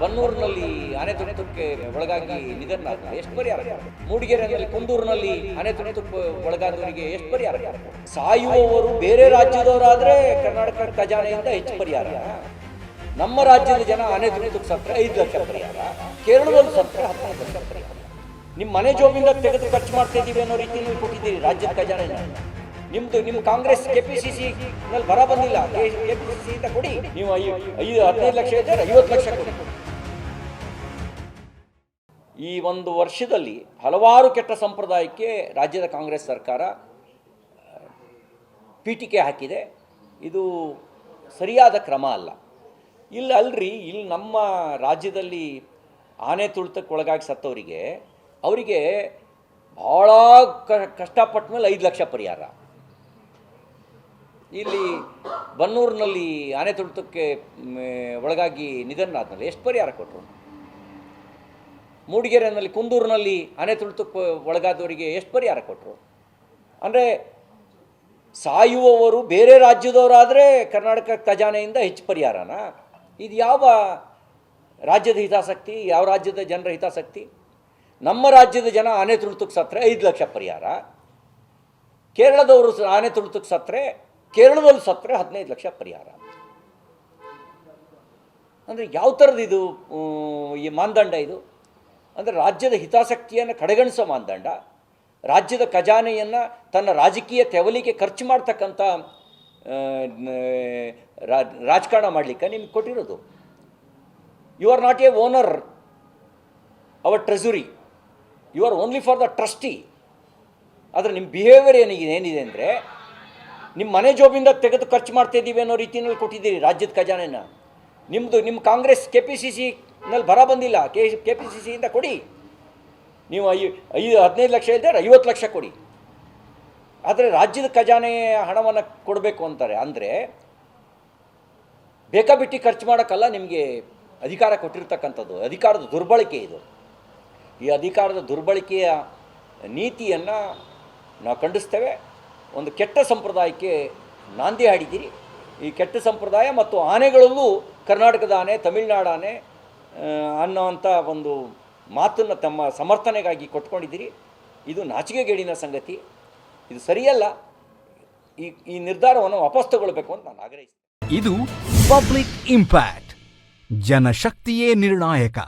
ಬನ್ನೂರಿನಲ್ಲಿ ಆನೆ ತುಪ್ಪಕ್ಕೆ ಒಳಗಾಗಿ ನಿಧನ ಎಷ್ಟು ಪರಿಹಾರ? ಮೂಡಿಗೆರೆಯಲ್ಲಿ ಕುಂದೂರಿನಲ್ಲಿ ಆನೆ ತುಪ್ಪ ಒಳಗಾದವರಿಗೆ ಎಷ್ಟು ಪರಿಹಾರ? ಸಾಯುವವರು ಬೇರೆ ರಾಜ್ಯದವರಾದ್ರೆ ಕರ್ನಾಟಕ ಖಜಾನೆಯಿಂದ ಹೆಚ್ಚು ಪರಿಹಾರ. ನಮ್ಮ ರಾಜ್ಯದ ಜನ ಆನೆ ತುಣಿತುಕ್ ಸತ್ರ ಐದು ಲಕ್ಷ ಪರಿಹಾರ. ಕೇರಳದಲ್ಲಿ ಸತ್ರ ಹದಿನೈದು ಲಕ್ಷ ಪರಿಹಾರ. ನಿಮ್ಮ ಮನೆ ಜೋಬಿಂದ ತೆಗೆದು ಖರ್ಚು ಮಾಡ್ತಾ ಇದ್ದೀವಿ ಅನ್ನೋ ರೀತಿ ನೀವು ಕೊಟ್ಟಿದ್ದೀರಿ ರಾಜ್ಯದ ಖಜಾನೆ ನಿಮ್ದು, ನಿಮ್ಮ Congress K P C C ನಲ್ಲಿ ಬರ ಬಂದಿಲ್ಲ. ಕೆ ಪಿ ಸಿ ಸಿ ಕೊಡಿ. ನೀವು ಐದು, ಹದಿನೈದು ಲಕ್ಷ ಇದ್ದಾರೆ ಐವತ್ತು ಲಕ್ಷ ಕೊಡಿ. ಈ ಒಂದು ವರ್ಷದಲ್ಲಿ ಹಲವಾರು ಕೆಟ್ಟ ಸಂಪ್ರದಾಯಕ್ಕೆ ರಾಜ್ಯದ ಕಾಂಗ್ರೆಸ್ ಸರ್ಕಾರ ಪೀಠಿಕೆ ಹಾಕಿದೆ. ಇದು ಸರಿಯಾದ ಕ್ರಮ ಅಲ್ಲ. ಇಲ್ಲಿ ಅಲ್ರಿ, ಇಲ್ಲಿ ನಮ್ಮ ರಾಜ್ಯದಲ್ಲಿ ಆನೆ ತುಳಿತಕ್ಕೆ ಒಳಗಾಗಿ ಸತ್ತವರಿಗೆ, ಅವರಿಗೆ ಭಾಳ ಕಷ್ಟಪಟ್ಟ ಮೇಲೆ ಐದು ಲಕ್ಷ ಪರಿಹಾರ. ಇಲ್ಲಿ ಬನ್ನೂರಿನಲ್ಲಿ ಆನೆ ತುಳಿತಕ್ಕೆ ಒಳಗಾಗಿ ನಿಧನ ಆದ್ಮೇಲೆ ಎಷ್ಟು ಪರಿಹಾರ ಕೊಟ್ಟರು ಮೂಡಿಗೆರೆಯಲ್ಲಿ ಕುಂದೂರಿನಲ್ಲಿ ಆನೆ ತುಳಿತು ಒಳಗಾದವರಿಗೆ ಎಷ್ಟು ಪರಿಹಾರ ಕೊಟ್ಟರು ಅಂದರೆ ಸಾಯುವವರು ಬೇರೆ ರಾಜ್ಯದವರಾದರೆ ಕರ್ನಾಟಕ ಖಜಾನೆಯಿಂದ ಹೆಚ್ಚು ಪರಿಹಾರನ? ಇದು ಯಾವ ರಾಜ್ಯದ ಹಿತಾಸಕ್ತಿ, ಯಾವ ರಾಜ್ಯದ ಜನರ ಹಿತಾಸಕ್ತಿ? ನಮ್ಮ ರಾಜ್ಯದ ಜನ ಆನೆ ತುಳಿತಕ್ಕೆ ಸತ್ತರೆ ಐದು ಲಕ್ಷ ಪರಿಹಾರ. ಕೇರಳದವರು ಆನೆ ತುಳಿತಕ್ಕೆ ಸತ್ತರೆ, ಕೇರಳದಲ್ಲಿ ಸತ್ತರೆ ಹದಿನೈದು ಲಕ್ಷ ಪರಿಹಾರ. ಅಂದರೆ ಯಾವ ಥರದ್ದು ಇದು ಈ ಮಾನದಂಡ ಇದು? ಅಂದರೆ ರಾಜ್ಯದ ಹಿತಾಸಕ್ತಿಯನ್ನು ಕಡೆಗಣಿಸೋ ಮಾನದಂಡ, ರಾಜ್ಯದ ಖಜಾನೆಯನ್ನು ತನ್ನ ರಾಜಕೀಯ ತೆವಲಿಗೆ ಖರ್ಚು ಮಾಡ್ತಕ್ಕಂಥ ರಾಜಕಾರಣ ಮಾಡಲಿಕ್ಕೆ ನಿಮ್ಗೆ ಕೊಟ್ಟಿರೋದು. You are not a owner our treasury you are only for the trustee ಆದರೆ ನಿಮ್ಮ ಬಿಹೇವಿಯರ್ ಏನಿದೆ ಏನಿದೆ ಅಂದರೆ ನಿಮ್ಮ ಮನೆ ಜೋಬಿಂದ ತೆಗೆದು ಖರ್ಚು ಮಾಡ್ತಾ ಇದ್ದೀವಿ ಅನ್ನೋ ರೀತಿಯಲ್ಲಿ ಕೊಟ್ಟಿದ್ದೀರಿ ರಾಜ್ಯದ ಖಜಾನೆನ ನಿಮ್ಮದು ನಿಮ್ಮ Congress K P C C ನಲ್ಲಿ ಬರ ಬಂದಿಲ್ಲ. ಕೆ ಕೆ ಪಿ ಸಿ ಸಿಯಿಂದ ಕೊಡಿ. ನೀವು ಐ, ಐದು, ಹದಿನೈದು ಲಕ್ಷ ಇದ್ದರೆ ಐವತ್ತು ಲಕ್ಷ ಕೊಡಿ. ಆದರೆ ರಾಜ್ಯದ ಖಜಾನೆ ಹಣವನ್ನು ಕೊಡಬೇಕು ಅಂತಾರೆ. ಅಂದರೆ ಬೇಕಾಬಿಟ್ಟಿ ಖರ್ಚು ಮಾಡೋಕ್ಕಲ್ಲ ನಿಮಗೆ ಅಧಿಕಾರ ಕೊಟ್ಟಿರ್ತಕ್ಕಂಥದ್ದು. ಅಧಿಕಾರದ ದುರ್ಬಳಕೆ ಇದು. ಈ ಅಧಿಕಾರದ ದುರ್ಬಳಕೆಯ ನೀತಿಯನ್ನು ನಾವು ಖಂಡಿಸ್ತೇವೆ. ಒಂದು ಕೆಟ್ಟ ಸಂಪ್ರದಾಯಕ್ಕೆ ನಾಂದಿ ಹಾಡಿದ್ದೀರಿ. ಈ ಕೆಟ್ಟ ಸಂಪ್ರದಾಯ ಮತ್ತು ಆನೆಗಳಲ್ಲೂ ಕರ್ನಾಟಕದ ಆನೆ, ತಮಿಳುನಾಡು ಆನೆ ಅನ್ನೋವಂಥ ಒಂದು ಮಾತನ್ನು ತಮ್ಮ ಸಮರ್ಥನೆಗಾಗಿ ಕೊಟ್ಕೊಂಡಿದ್ದೀರಿ. ಇದು ನಾಚಿಕೆಗೇಡಿನ ಸಂಗತಿ. ಇದು ಸರಿಯಲ್ಲ. ಈ ಈ ನಿರ್ಧಾರವನ್ನು ವಾಪಸ್ ತಗೊಳ್ಬೇಕು ಅಂತ ನಾನು ಆಗ್ರಹಿಸ್ತೇನೆ. ಇದು ಪಬ್ಲಿಕ್ ಇಂಪ್ಯಾಕ್ಟ್. ಜನಶಕ್ತಿಯೇ ನಿರ್ಣಾಯಕ.